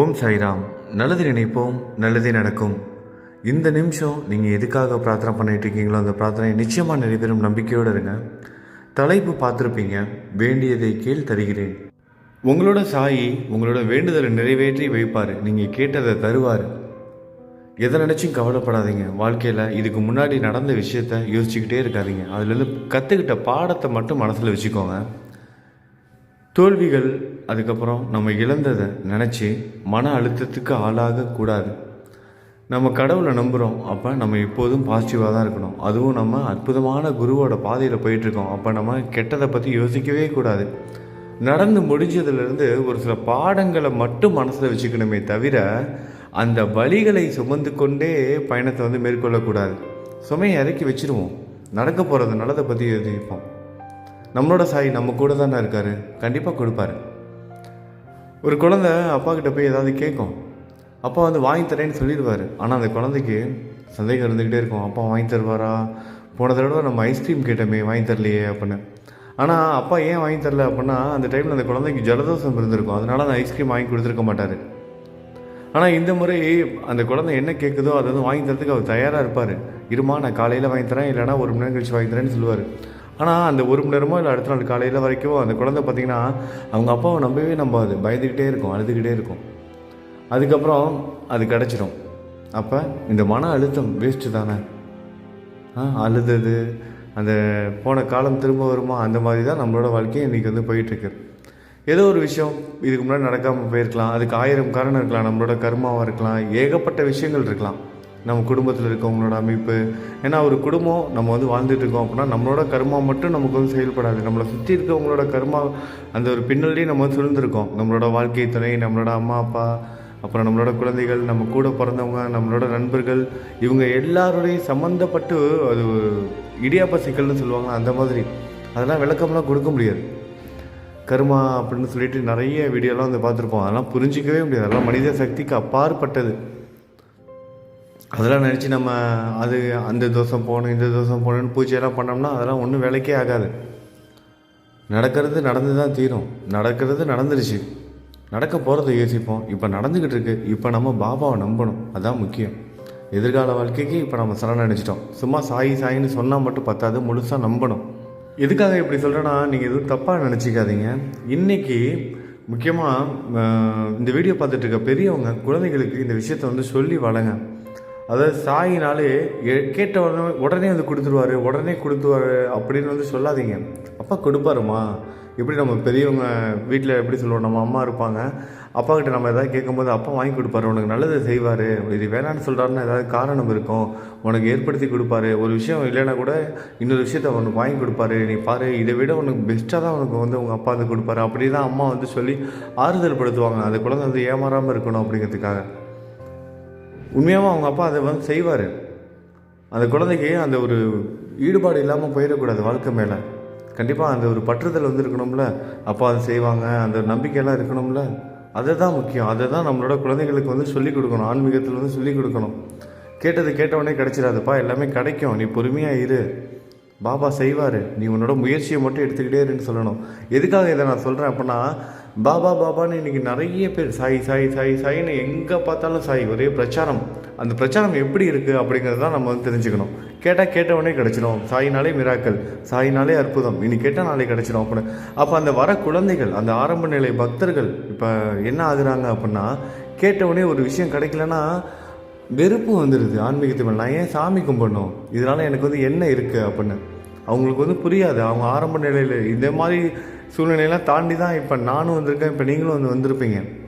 ஓம் சாய்ராம். நல்லது நினைப்போம் நல்லதே நடக்கும். இந்த நிமிஷம் நீங்கள் எதுக்காக பிரார்த்தனை பண்ணிட்டு இருக்கீங்களோ அந்த பிரார்த்தனை நிச்சயமாக நிறைவேறும் நம்பிக்கையோடு இருங்க. தலைப்பு பார்த்துருப்பீங்க வேண்டியதை கீழ் தருகிறேன். உங்களோட சாயி உங்களோட வேண்டுதலை நிறைவேற்றி வைப்பார். நீங்கள் கேட்டதை தருவார். எதை நினச்சும் கவலைப்படாதீங்க. வாழ்க்கையில் இதுக்கு முன்னாடி நடந்த விஷயத்த யோசிச்சுக்கிட்டே இருக்காதீங்க. அதுலேருந்து கற்றுக்கிட்ட பாடத்தை மட்டும் மனசில் வச்சுக்கோங்க. தோல்விகள் அதுக்கப்புறம் நம்ம இழந்ததை நினச்சி மன அழுத்தத்துக்கு ஆளாகக்கூடாது நம்ம கடவுளை நம்புகிறோம் அப்போ நம்ம எப்போதும் பாசிட்டிவாக தான் இருக்கணும். அதுவும் நம்ம அற்புதமான குருவோட பாதையில் போயிட்டுருக்கோம். அப்போ நம்ம கெட்டதை பற்றி யோசிக்கவே கூடாது. நடந்து முடிஞ்சதுலேருந்து ஒரு சில பாடங்களை மட்டும் மனசில் வச்சுக்கணுமே தவிர அந்த வழிகளை சுமந்து கொண்டே பயணத்தை வந்து மேற்கொள்ளக்கூடாது. சுமையை இறக்கி வச்சிருவோம். நடக்க போகிறது நல்லதை பற்றி யோசிப்போம். நம்மளோட சாய் நம்ம கூட தானே இருக்காரு. கண்டிப்பாக கொடுப்பாரு. ஒரு குழந்தை அப்பா கிட்ட போய் ஏதாவது கேட்கும் அப்பா வந்து வாங்கி தரேன்னு சொல்லிடுவார். ஆனால் அந்த குழந்தைக்கு சந்தேகம் இருந்துக்கிட்டே இருக்கும். அப்பா வாங்கி தருவாரா? போன தடவை நம்ம ஐஸ்கிரீம் கேட்டோமே வாங்கி தரலையே அப்படின்னு. ஆனால் அப்பா ஏன் வாங்கி தரல அப்படின்னா அந்த டைமில் அந்த குழந்தைக்கு ஜலதோஷம் இருந்திருக்கும். அதனால அந்த ஐஸ்கிரீம் வாங்கி கொடுத்துருக்க மாட்டார். ஆனால் இந்த முறை அந்த குழந்தை என்ன கேட்குதோ அதை வந்து வாங்கி தரதுக்கு அவர் தயாராக இருப்பார். இருமா நான் காலையில் வாங்கி தரேன் இல்லைனா ஒரு மணி நேரம் கழிச்சு வாங்கி தரேன்னு சொல்லுவார். ஆனால் அந்த ஒரு மணி நேரமோ இல்லை அடுத்த நாள் காலையில் வரைக்கும் அந்த குழந்தை பார்த்திங்கன்னா அவங்க அப்பாவை நம்பவே நம்பாது. பயந்துக்கிட்டே இருக்கும் அழுதுகிட்டே இருக்கும். அதுக்கப்புறம் அது கிடச்சிரும். அப்போ இந்த மன அழுத்தம் வேஸ்ட்டு தானே? ஆ அழுதது அந்த போன காலம் திரும்ப வருமா? அந்த மாதிரி தான் நம்மளோட வாழ்க்கையை இன்றைக்கி வந்து போயிட்டுருக்கு. ஏதோ ஒரு விஷயம் இதுக்கு முன்னாடி நடக்காமல் போயிருக்கலாம். அதுக்கு ஆயிரம் காரணம் இருக்கலாம். நம்மளோட கர்மாவாக இருக்கலாம். ஏகப்பட்ட விஷயங்கள் இருக்கலாம். நம்ம குடும்பத்தில் இருக்கவங்களோட அமைப்பு. ஏன்னா ஒரு குடும்பம் நம்ம வந்து வாழ்ந்துட்டு இருக்கோம் அப்படின்னா நம்மளோட கர்மா மட்டும் நமக்கு வந்து செயல்படாது. நம்மளை சுற்றி இருக்கவங்களோட கர்மா அந்த ஒரு பின்னலையும் நம்ம வந்து சுழ்ந்திருக்கோம் நம்மளோட வாழ்க்கை துணை நம்மளோட அம்மா அப்பா அப்புறம் நம்மளோட குழந்தைகள் நம்ம கூட பிறந்தவங்க நம்மளோட நண்பர்கள் இவங்க எல்லாரோடையும் சம்மந்தப்பட்டு அது இடியாப்ப சிக்கல்னு சொல்லுவாங்க அந்த மாதிரி. அதெல்லாம் விளக்கம்லாம் கொடுக்க முடியாது. கர்மா அப்படின்னு சொல்லிட்டு நிறைய வீடியோலாம் வந்து பார்த்துருப்போம். அதெல்லாம் புரிஞ்சிக்கவே முடியாது. அதெல்லாம் மனித சக்திக்கு அப்பாற்பட்டது. அதெல்லாம் நினச்சி நம்ம அது அந்த தோசம் போகணும் இந்த தோசம் போகணுன்னு பூஜையெல்லாம் பண்ணோம்னா அதெல்லாம் ஒன்றும் வேலைக்கே ஆகாது. நடக்கிறது நடந்து தான் தீரும். நடக்கிறது நடந்துருச்சு. நடக்க போகிறத யோசிப்போம். இப்போ நடந்துக்கிட்டு இருக்கு. இப்போ நம்ம பாபாவை நம்பணும். அதுதான் முக்கியம். எதிர்கால வாழ்க்கைக்கு இப்போ நம்ம சரண் நினச்சிட்டோம். சும்மா சாயி சாயின்னு சொன்னால் மட்டும் பத்தாது. முழுசாக நம்பணும். எதுக்காக இப்படி சொல்கிறேன்னா நீங்கள் எதுவும் தப்பாக நினச்சிக்காதீங்க. இன்றைக்கி முக்கியமாக இந்த வீடியோ பார்த்துட்டு இருக்க பெரியவங்க குழந்தைகளுக்கு இந்த விஷயத்தை வந்து சொல்லி வளங்க அதாவது சாயினாலே எ- உடனே உடனே வந்து கொடுத்துருவாரு உடனே கொடுத்துருவாரு அப்படின்னு வந்து சொல்லாதீங்க. அப்பா கொடுப்பாருமா? எப்படி நம்ம பெரியவங்க வீட்டில் எப்படி சொல்லுவோம் நம்ம அம்மா இருப்பாங்க அப்பா கிட்ட நம்ம எதாவது கேட்கும்போது அப்பா வாங்கி கொடுப்பாரு உனக்கு நல்லது செய்வார் இது வேணான்னு சொல்கிறாருன்னா ஏதாவது காரணம் இருக்கும் உனக்கு ஏற்படுத்தி கொடுப்பாரு ஒரு விஷயம் இல்லைன்னா கூட இன்னொரு விஷயத்த உனக்கு வாங்கி கொடுப்பாரு நீ பாரு இதை விட உனக்கு பெஸ்ட்டாக தான் உனக்கு வந்து உங்கள் அப்பா வந்து கொடுப்பாரு அப்படி தான் அம்மா வந்து சொல்லி ஆறுதல் படுத்துவாங்க அந்த குழந்தை வந்து ஏமாறாமல் இருக்கணும் அப்படிங்கிறதுக்காக. உண்மையாகவும் அவங்க அப்பா அதை வந்து செய்வார். அந்த குழந்தைக்கு அந்த ஒரு ஈடுபாடு இல்லாமல் போயிடக்கூடாது வாழ்க்கை மேலே. கண்டிப்பாக அந்த ஒரு பற்றுதல் வந்து இருக்கணும்ல அப்பா அதை செய்வாங்க அந்த நம்பிக்கையெல்லாம் இருக்கணும்ல. அதை தான் முக்கியம். அதை தான் நம்மளோட குழந்தைகளுக்கு வந்து சொல்லிக் கொடுக்கணும். ஆன்மீகத்தில் வந்து சொல்லிக் கொடுக்கணும். கேட்டது கேட்டவொடனே கிடச்சிடாதுப்பா. எல்லாமே கிடைக்கும். நீ பொறுமையாக இரு. பாபா செய்வார். நீ உன்னோட முயற்சியை மட்டும் எடுத்துக்கிட்டே இருன்னு சொல்லணும். எதுக்காக இதை நான் சொல்கிறேன் அப்படின்னா பாபா பாபான்னு இன்றைக்கி நிறைய பேர் சாய் சாய் சாய் சாயின்னு எங்கே பார்த்தாலும் சாய் ஒரே பிரச்சாரம். அந்த பிரச்சாரம் எப்படி இருக்குது அப்படிங்கிறது தான் நம்ம வந்து தெரிஞ்சுக்கணும். கேட்டால் கேட்டவொடனே கிடச்சிடும் சாயினாலே மிராக்கள் சாயினாலே அற்புதம். இனி கேட்டால் நாளே கிடச்சிடும் அப்படின்னு. அப்போ அந்த வர குழந்தைகள் அந்த ஆரம்ப நிலை பக்தர்கள் இப்போ என்ன ஆகுறாங்க அப்படின்னா கேட்டவுடனே ஒரு விஷயம் கிடைக்கலன்னா வெறுப்பு வந்துடுது ஆன்மீகத்து மேலே. நான் ஏன் சாமி கும்பிடணும்? இதனால் எனக்கு வந்து என்ன இருக்குது அப்படின்னு. அவங்களுக்கு வந்து புரியாது. அவங்க ஆரம்ப நிலையில் இந்த மாதிரி சூழ்நிலையெல்லாம் தாண்டி தான் இப்போ நானும் வந்திருக்கேன் இப்போ நீங்களும் வந்து வந்திருப்பீங்க.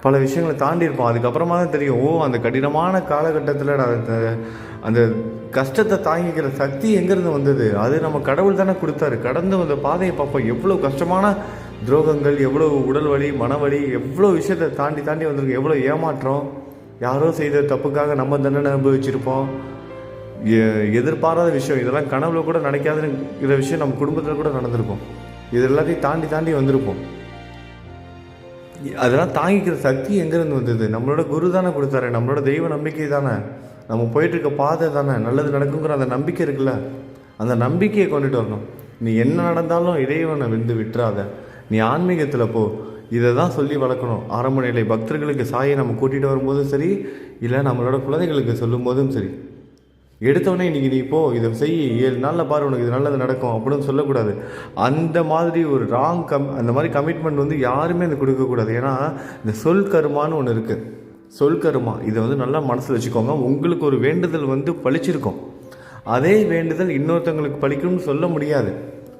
பல விஷயங்களை தாண்டி இருப்போம். அதுக்கப்புறமா தான் தெரியும் ஓ அந்த கடினமான காலகட்டத்தில் நான் அந்த- அந்த கஷ்டத்தை தாங்கிக்கிற சக்தி எங்கேருந்து வந்தது? அது நம்ம கடவுள் தானே கொடுத்தாரு. கடந்து வந்த பாதையை பார்ப்போம். எவ்வளோ கஷ்டமான துரோகங்கள் எவ்வளோ உடல் வலி மனவலி எவ்வளோ விஷயத்தை தாண்டி தாண்டி வந்திருக்கோம். எவ்வளோ ஏமாற்றம். யாரோ செய்த தப்புக்காக நம்ம தண்டனை அனுபவிச்சிருப்போம். எ- எதிர்பாராத விஷயம். இதெல்லாம் கனவுல கூட நினைக்காதுங்கிற விஷயம் நம்ம குடும்பத்தில் கூட நடந்திருக்கும். இது எல்லாத்தையும் தாண்டி தாண்டி வந்திருப்போம். அதெல்லாம் தாங்கிக்கிற சக்தி எங்கேருந்து வந்தது? நம்மளோட குரு தானே கொடுத்தாரு. நம்மளோட தெய்வ நம்பிக்கை தானே. நம்ம போயிட்டுருக்க பாதை தானே. நல்லது நடக்குங்கிற அந்த நம்பிக்கை இருக்குல்ல? அந்த நம்பிக்கையை கொண்டுட்டு வரணும். நீ என்ன நடந்தாலும் இறைவனை வந்து விட்டுறாத. நீ ஆன்மீகத்தில் போ. இதை தான் சொல்லி வளர்க்கணும். ஆரம்ப நிலை பக்தர்களுக்கு சாயை நம்ம கூட்டிகிட்டு வரும்போதும் சரி இல்லை நம்மளோட குழந்தைகளுக்கு சொல்லும்போதும் சரி. எடுத்தவொடனே நீங்கள் நீ போ இதை செய் ஏழு நாளில் பாரு உனக்கு இது நல்லது நடக்கும் அப்படின்னு சொல்லக்கூடாது. அந்த மாதிரி ஒரு ராங் கம் அந்த மாதிரி கமிட்மெண்ட் வந்து யாருமே அது கொடுக்கக்கூடாது ஏன்னா இந்த சொல் கருமான்னு ஒன்று இருக்குது சொல் கருமா இதை வந்து நல்லா மனசில் வச்சுக்கோங்க. உங்களுக்கு ஒரு வேண்டுதல் வந்து பழிச்சிருக்கும். அதே வேண்டுதல் இன்னொருத்தவங்களுக்கு பலிக்கும்னு சொல்ல முடியாது.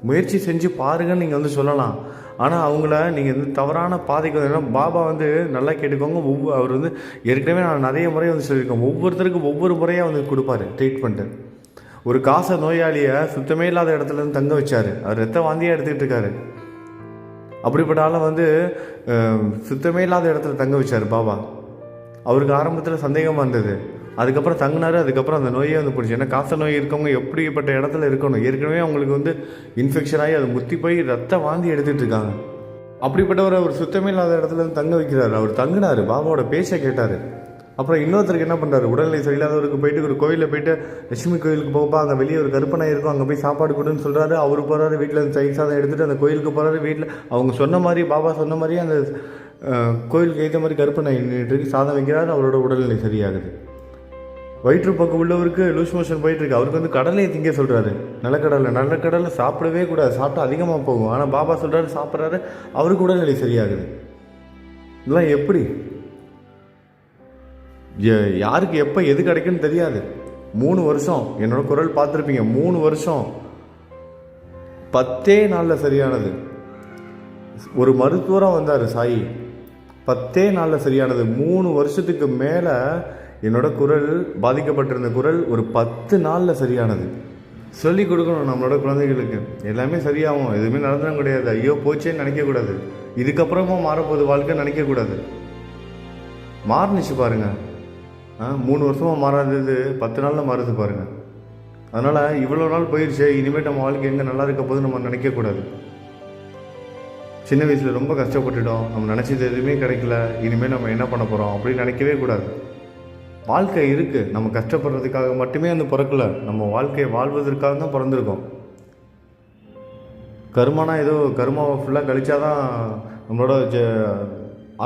முயற்சி செஞ்சு பாருங்கன்னு நீங்கள் வந்து சொல்லலாம். ஆனால் அவங்கள நீங்கள் வந்து தவறான பாதைக்கு வந்து ஏன்னா பாபா வந்து நல்லா கேட்டுக்கோங்க. ஒவ்வொரு அவர் வந்து ஏற்கனவே நான் நிறைய முறை வந்து சொல்லியிருக்கேன். ஒவ்வொருத்தருக்கும் ஒவ்வொரு முறையாக வந்து கொடுப்பாரு ட்ரீட்மெண்ட்டு ஒரு காசை நோயாளியை சுத்தமே இல்லாத இடத்துல இருந்து தங்க வச்சார். அவர் ரத்த வாந்தியாக எடுத்துக்கிட்டு இருக்காரு. அப்படிப்பட்ட ஆளை வந்து சுத்தமே இல்லாத இடத்துல தங்க வச்சார் பாபா. அவருக்கு ஆரம்பத்தில் சந்தேகமாக இருந்தது. அதுக்கப்புறம் தங்கினாரு அதுக்கப்புறம் அந்த நோயே வந்து பிடிச்சி. ஏன்னா காச நோய் இருக்கவங்க எப்படிப்பட்ட இடத்துல இருக்கணும்? ஏற்கனவே அவங்களுக்கு வந்து இன்ஃபெக்ஷன் ஆகி அது முத்தி போய் ரத்த வாந்தி எடுத்துகிட்டு இருக்காங்க. அப்படிப்பட்டவரை அவர் சுத்தமே இல்லாத இடத்துல வந்து தங்க வைக்கிறார். அவர் தங்கினார் பாபாவோட பேச்சை கேட்டார். அப்புறம் இன்னொருத்தருக்கு என்ன பண்ணுறாரு உடல்நிலை சரியில்லாதவருக்கு போயிட்டு ஒரு கோயிலில் போயிட்டு லட்சுமி கோயிலுக்கு போப்பா அங்கே வெளியே ஒரு கருப்பனை இருக்கும் அங்கே போய் சாப்பாடு கொடுன்னு சொல்கிறாரு அவர் போகிறாரு வீட்டில் அந்த தயிர் சாதம் எடுத்துகிட்டு அந்த கோயிலுக்கு போகிறாரு வீட்டில் அவங்க சொன்ன மாதிரி பாபா சொன்ன மாதிரி அந்த கோயிலுக்கு ஏற்ற மாதிரி கருப்பனை நின்றுட்டு சாதம் வைக்கிறாரு அவரோட உடல்நிலை சரியாகுது. வயிற்றுப்போக்கு உள்ளவருக்கு லூஸ் மோஷன் போயிட்டு இருக்கு அவருக்கு வந்து கடலையை திங்க சொல்கிறாரு நிலக்கடலை நிலக்கடலை சாப்பிடவே கூடாது. சாப்பிட்டா அதிகமாக போகும். ஆனால் பாபா சொல்கிறாரு சாப்பிட்றாரு. அவருக்கு உடல்நிலை சரியாகுது. இதெல்லாம் எப்படி? யாருக்கு எப்போ எது கிடைக்குன்னு தெரியாது. மூணு வருஷம். என்னோட குரல் பார்த்துருப்பீங்க. மூணு வருஷம். பத்தே நாளில் சரியானது. ஒரு மருத்துவராக வந்தார் சாயி. பத்தே நாளில் சரியானது. மூணு வருஷத்துக்கு மேலே என்னோட குரல் பாதிக்கப்பட்டிருந்த குரல் ஒரு பத்து நாளில் சரியானது. சொல்லி கொடுக்கணும் நம்மளோட குழந்தைகளுக்கு. எல்லாமே சரியாகும். எதுவுமே நடந்துடும் கிடையாது. ஐயோ போச்சேன்னு நினைக்கக்கூடாது. இதுக்கப்புறமா மாறப்போகுது வாழ்க்கை நினைக்கக்கூடாது. மாறுனுச்சு பாருங்க. ஆ மூணு வருஷமாக மாறாதது பத்து நாளில் மாறுது பாருங்கள் அதனால் இவ்வளோ நாள் போயிடுச்சு இனிமேல் நம்ம வாழ்க்கை எங்கே நல்லா இருக்க போகுது நம்ம நினைக்கக்கூடாது. சின்ன வயசில் ரொம்ப கஷ்டப்பட்டுட்டோம். நம்ம நினச்சது எதுவுமே கிடைக்கல. இனிமேல் நம்ம என்ன பண்ண போகிறோம் அப்படின்னு நினைக்கவே கூடாது. வாழ்க்கை இருக்குது நம்ம கஷ்டப்படுறதுக்காக மட்டுமே அந்த பிறக்கல. நம்ம வாழ்க்கையை வாழ்வதற்காக தான் பிறந்திருக்கோம். கருமானா ஏதோ கருமாவை ஃபுல்லாக கழிச்சா தான் நம்மளோட ஜ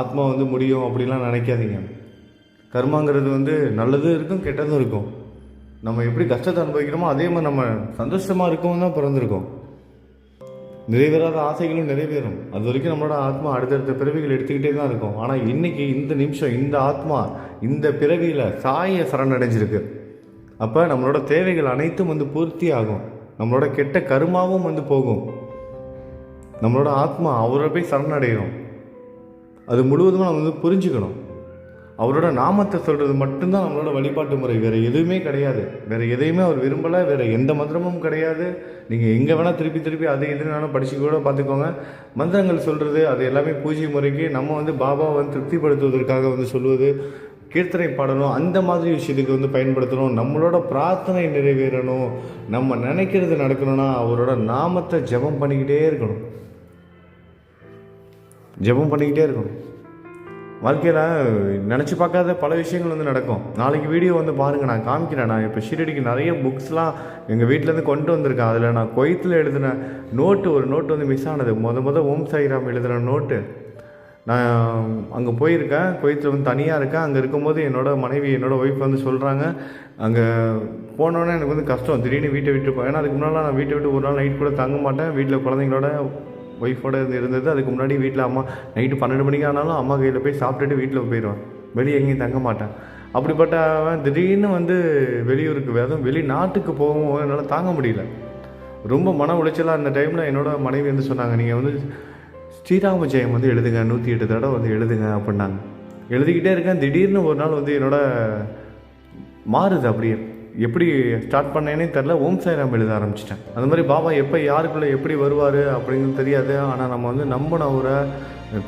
ஆத்மா வந்து முடியும் அப்படிலாம் நினைக்காதீங்க. கர்மாங்கிறது வந்து நல்லதும் இருக்கும் கெட்டதும் இருக்கும். நம்ம எப்படி கஷ்டத்தை அனுபவிக்கிறோமோ அதே மாதிரி நம்ம சந்தோஷமாக இருக்கவும் தான் பிறந்திருக்கோம். நிறைவேறாத ஆசைகளும் நிறைவேறும். அது வரைக்கும் நம்மளோட ஆத்மா அடுத்தடுத்த பிறவிகள் எடுத்துக்கிட்டே தான் இருக்கும். ஆனால் இன்னைக்கு இந்த நிமிஷம் இந்த ஆத்மா இந்த பிறவியில் சாய சரணடைஞ்சிருக்கு. அப்போ நம்மளோட தேவைகள் அனைத்தும் வந்து பூர்த்தி ஆகும் நம்மளோட கெட்ட கருமாவும் வந்து போகும். நம்மளோட ஆத்மா அவரை போய் சரணடைகிறோம் அது முழுவதுமாக நம்ம வந்து புரிஞ்சுக்கணும். அவரோட நாமத்தை சொல்கிறது மட்டும்தான் நம்மளோட வழிபாட்டு முறை. வேறு எதுவுமே கிடையாது. வேறு எதையுமே அவர் விரும்பலை. வேறு எந்த மந்திரமும் கிடையாது. நீங்கள் எங்கே வேணால் திருப்பி திருப்பி அது எதுனாலும் படிச்சு கூட பார்த்துக்கோங்க. மந்திரங்கள் சொல்கிறது அது எல்லாமே பூஜை முறைக்கு நம்ம வந்து பாபாவை வந்து திருப்திப்படுத்துவதற்காக வந்து சொல்லுவது கீர்த்தனை பாடணும் அந்த மாதிரி விஷயத்துக்கு வந்து பயன்படுத்தணும் நம்மளோட பிரார்த்தனை நிறைவேறணும் நம்ம நினைக்கிறது நடக்கணும்னா அவரோட நாமத்தை ஜெபம் பண்ணிக்கிட்டே இருக்கணும். ஜெபம் பண்ணிக்கிட்டே இருக்கணும். வாழ்க்கையில் நினச்சி பார்க்காத பல விஷயங்கள் வந்து நடக்கும். நாளைக்கு வீடியோ வந்து பாருங்கள் நான் காமிக்கிறேன். நான் இப்போ ஷீரடிக்கு நிறைய புக்ஸ்லாம் எங்கள் வீட்டிலேருந்து கொண்டு வந்திருக்கேன். அதில் நான் கொய்த்தில் எழுதின நோட்டு ஒரு நோட்டு வந்து மிஸ் ஆனது. மொத மொதல் ஓம் சாய்ராம் எழுதின நோட்டு நான் அங்கே போயிருக்கேன். குவைத்தில் வந்து தனியாக இருக்கேன். அங்கே இருக்கும்போது என்னோடய மனைவி என்னோடய ஒய்ஃப் வந்து சொல்கிறாங்க அங்கே போனோன்னே எனக்கு வந்து கஷ்டம். திடீர்னு வீட்டை விட்டு போவேன் ஏன்னா அதுக்கு முன்னால் நான் வீட்டை விட்டு ஒரு நாள் நைட் கூட தங்க மாட்டேன். வீட்டில் குழந்தைங்களோட ஒய்ஃபோட இருந்தது. அதுக்கு முன்னாடி வீட்டில் அம்மா நைட்டு பன்னெண்டு மணிக்கு ஆனாலும் அம்மா கையில் போய் சாப்பிட்டுட்டு வீட்டில் போயிடுவேன். வெளியே எங்கேயும் தங்க மாட்டேன். அப்படிப்பட்ட அவன் திடீர்னு வந்து வெளியூருக்கு அதுவும் வெளிநாட்டுக்கு போகவும் என்னால் தாங்க முடியல. ரொம்ப மன உளைச்சலாக அந்த டைமில் என்னோட மனைவி வந்து சொன்னாங்க நீங்கள் வந்து ஸ்ரீராம ஜெயம் வந்து எழுதுங்க. நூற்றி எட்டு தடவை வந்து எழுதுங்க அப்படின்னாங்க. எழுதிக்கிட்டே இருக்கேன். திடீர்னு ஒரு நாள் வந்து என்னோட மாறுது அப்படியே. எப்படி ஸ்டார்ட் பண்ணேனே தெரில ஓம் சாய்ராம் எழுத ஆரம்பிச்சிட்டேன். அந்த மாதிரி பாபா எப்போ யாருக்குள்ளே எப்படி வருவார் அப்படிங்கிறது தெரியாது. ஆனால் நம்ம வந்து நம்பின அவரை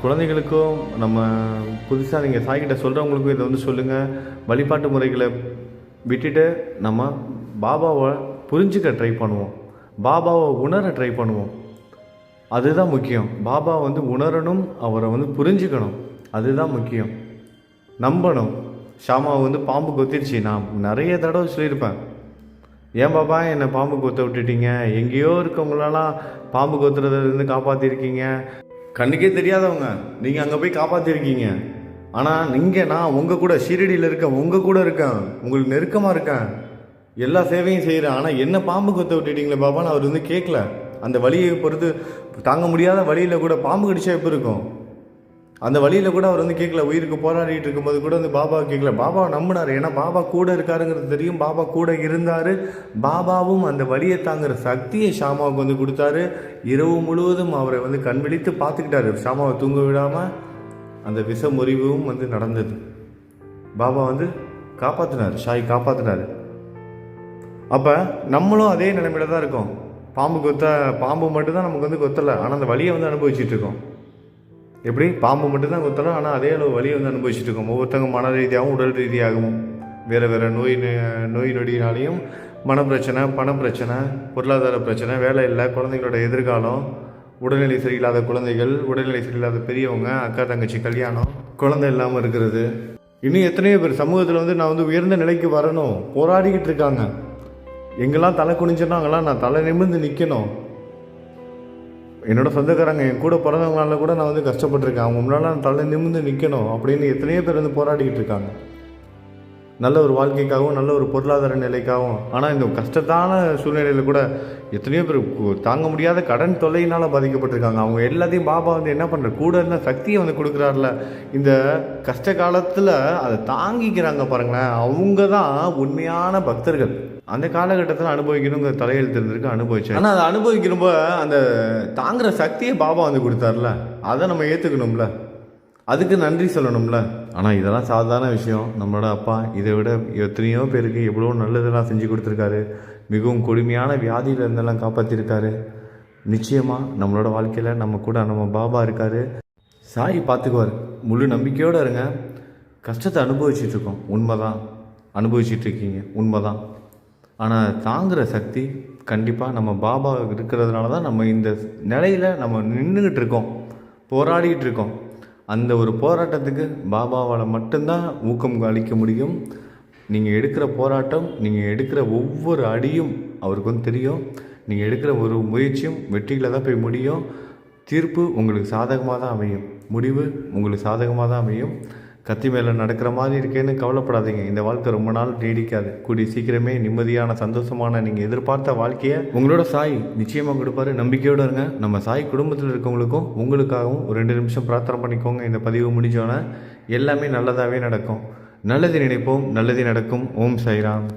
குழந்தைகளுக்கும் நம்ம புதுசாக நீங்கள் சாய்கிட்ட சொல்கிறவங்களுக்கும் இதை வந்து சொல்லுங்கள் வழிபாட்டு முறைகளை விட்டுட்டு நம்ம பாபாவை புரிஞ்சுக்க ட்ரை பண்ணுவோம். பாபாவை உணர ட்ரை பண்ணுவோம். அதுதான் முக்கியம். பாபா வந்து உணரணும் அவரை வந்து புரிஞ்சுக்கணும். அதுதான் முக்கியம். நம்பணும். ஷாமாவை வந்து பாம்பு கொத்திடுச்சு நான் நிறைய தடவை சொல்லியிருப்பேன். ஏன் பாப்பா என்னை பாம்பு கொத்த விட்டுட்டீங்க? எங்கேயோ இருக்கவங்களெல்லாம் பாம்பு கொத்துறதுலேருந்து காப்பாற்றிருக்கீங்க கண்ணுக்கே தெரியாதவங்க நீங்கள் அங்கே போய் காப்பாற்றிருக்கீங்க ஆனால் நீங்கள் நான் உங்கள் கூட ஷீரடியில் இருக்கேன் உங்கள் கூட இருக்கேன். உங்களுக்கு நெருக்கமாக இருக்கேன். எல்லா சேவையும் செய்கிறேன் ஆனால் என்ன பாம்பு கொத்த விட்டுட்டீங்களே பாப்பான்னு அவர் வந்து கேட்கல அந்த வழியை பொறுத்து தாங்க முடியாத வழியில் கூட பாம்பு கடிச்சா எப்படி இருக்கும்? அந்த வழியில் கூட அவர் வந்து கேட்கல உயிருக்கு போராடிட்டு இருக்கும்போது கூட வந்து பாபா கேட்கல பாபா நம்பினார். ஏன்னா பாபா கூட இருக்காருங்கிறது தெரியும். பாபா கூட இருந்தார். பாபாவும் அந்த வழியை தாங்குற சக்தியை ஷாமாவுக்கு வந்து கொடுத்தாரு. இரவு முழுவதும் அவரை வந்து கண் விழித்து பார்த்துக்கிட்டாரு. ஷாமாவை தூங்க விடாமல் அந்த விஷ முறிவும் வந்து நடந்தது. பாபா வந்து காப்பாற்றினார் ஷாய் காப்பாற்றினார் அப்போ நம்மளும் அதே நிலைமையில தான் இருக்கோம். பாம்பு கொத்த பாம்பு மட்டும்தான் நமக்கு வந்து கொத்தலை. ஆனால் அந்த வழியை வந்து அனுபவிச்சுட்டு இருக்கோம். எப்படி? பாம்பு மட்டும்தான் குத்தலாம் ஆனால் அதே அளவு வலியை வந்து அனுபவிச்சுட்டு இருக்கோம். ஒவ்வொருத்தவங்க மன ரீதியாகவும் உடல் ரீதியாகவும். வேறு வேறு நோய் நோய் நொடியினாலையும் மனப்பிரச்சனை பணப்பிரச்சனை பொருளாதார பிரச்சனை வேலை இல்லை குழந்தைங்களோட எதிர்காலம் உடல்நிலை சரியில்லாத குழந்தைகள் உடல்நிலை சரியில்லாத பெரியவங்க அக்கா தங்கச்சி கல்யாணம் குழந்தை இல்லாமல் இருக்கிறது. இன்னும் எத்தனையோ பேர் சமூகத்தில் வந்து நான் வந்து உயர்ந்த நிலைக்கு வரணும். போராடிக்கிட்டு இருக்காங்க. எங்கெல்லாம் தலை குனிஞ்சனோ அங்கெல்லாம் நான் தலை நிமிர்ந்து நிற்கணும் என்னோட சொந்தக்காரங்க என் கூட பிறந்தவங்களால கூட நான் வந்து கஷ்டப்பட்டிருக்கேன். அவங்க முன்னால் நான் தலை நிமிர்ந்து நிற்கணும் அப்படின்னு எத்தனையோ பேர் வந்து போராடிக்கிட்டு இருக்காங்க. நல்ல ஒரு வாழ்க்கைக்காகவும் நல்ல ஒரு பொருளாதார நிலைக்காகவும். ஆனால் இந்த கஷ்டத்தான சூழ்நிலையில் கூட எத்தனையோ பேர் தாங்க முடியாத கடன் தொல்லையினால் பாதிக்கப்பட்டிருக்காங்க. அவங்க எல்லாத்தையும் பாபா வந்து என்ன பண்ணுற கூட இருந்த சக்தியை வந்து கொடுக்குறாருல. இந்த கஷ்ட காலத்தில் அதை தாங்கிக்கிறாங்க பாருங்களேன். அவங்க தான் உண்மையான பக்தர்கள். அந்த காலகட்டத்தில் அனுபவிக்கணுங்கிற தலையெழுத்து இருந்திருக்கு அனுபவிச்சேன் ஆனால் அதை அனுபவிக்கிறப்ப அந்த தாங்குற சக்தியை பாபா வந்து கொடுத்தாருல. அதை நம்ம ஏற்றுக்கணும்ல அதுக்கு நன்றி சொல்லணும்ல. ஆனால் இதெல்லாம் சாதாரண விஷயம். நம்மளோட அப்பா இதை விட எத்தனையோ பேருக்கு எவ்வளோ நல்லதெல்லாம் செஞ்சு கொடுத்துருக்காரு. மிகவும் கொடுமையான வியாதியில இருந்தெல்லாம் காப்பாற்றிருக்காரு நிச்சயமாக நம்மளோட வாழ்க்கையில் நம்ம கூட நம்ம பாபா இருக்காரு. சாய் பார்த்துக்குவார் முழு நம்பிக்கையோடு இருங்க. கஷ்டத்தை அனுபவிச்சுட்டு இருக்கோம். உண்மைதான். அனுபவிச்சுட்டு இருக்கீங்க. உண்மைதான். ஆனால் தாங்குகிற சக்தி கண்டிப்பாக நம்ம பாபா இருக்கிறதுனால தான் நம்ம இந்த நிலையில் நம்ம நின்றுக்கிட்டு இருக்கோம் போராடிக்கிட்டு இருக்கோம். அந்த ஒரு போராட்டத்துக்கு பாபாவால் மட்டும்தான் ஊக்கம் அளிக்க முடியும். நீங்கள் எடுக்கிற போராட்டம் நீங்கள் எடுக்கிற ஒவ்வொரு அடியும் அவருக்கு வந்து தெரியும். நீங்கள் எடுக்கிற ஒரு முயற்சியும் வெற்றியில் தான் போய் முடியும். தீர்ப்பு உங்களுக்கு சாதகமாக தான் அமையும். முடிவு உங்களுக்கு சாதகமாக தான் அமையும். கத்தி மேலே நடக்கிற மாதிரி இருக்கேன்னு கவலைப்படாதீங்க. இந்த வாழ்க்கை ரொம்ப நாள் நீடிக்காது. கூடிய சீக்கிரமே நிம்மதியான சந்தோஷமான நீங்கள் எதிர்பார்த்த வாழ்க்கையை உங்களோட சாய் நிச்சயமாக கொடுப்பாரு. நம்பிக்கையோடு இருங்க. நம்ம சாய் குடும்பத்தில் இருக்கவங்களுக்கும் உங்களுக்காகவும் ஒரு ரெண்டு நிமிஷம் பிரார்த்தனை பண்ணிக்கோங்க. இந்த பதிவு முடிஞ்சோன்னே எல்லாமே நல்லதாகவே நடக்கும். நல்லது நினைப்போம். நல்லது நடக்கும். ஓம் சாய்ராம்.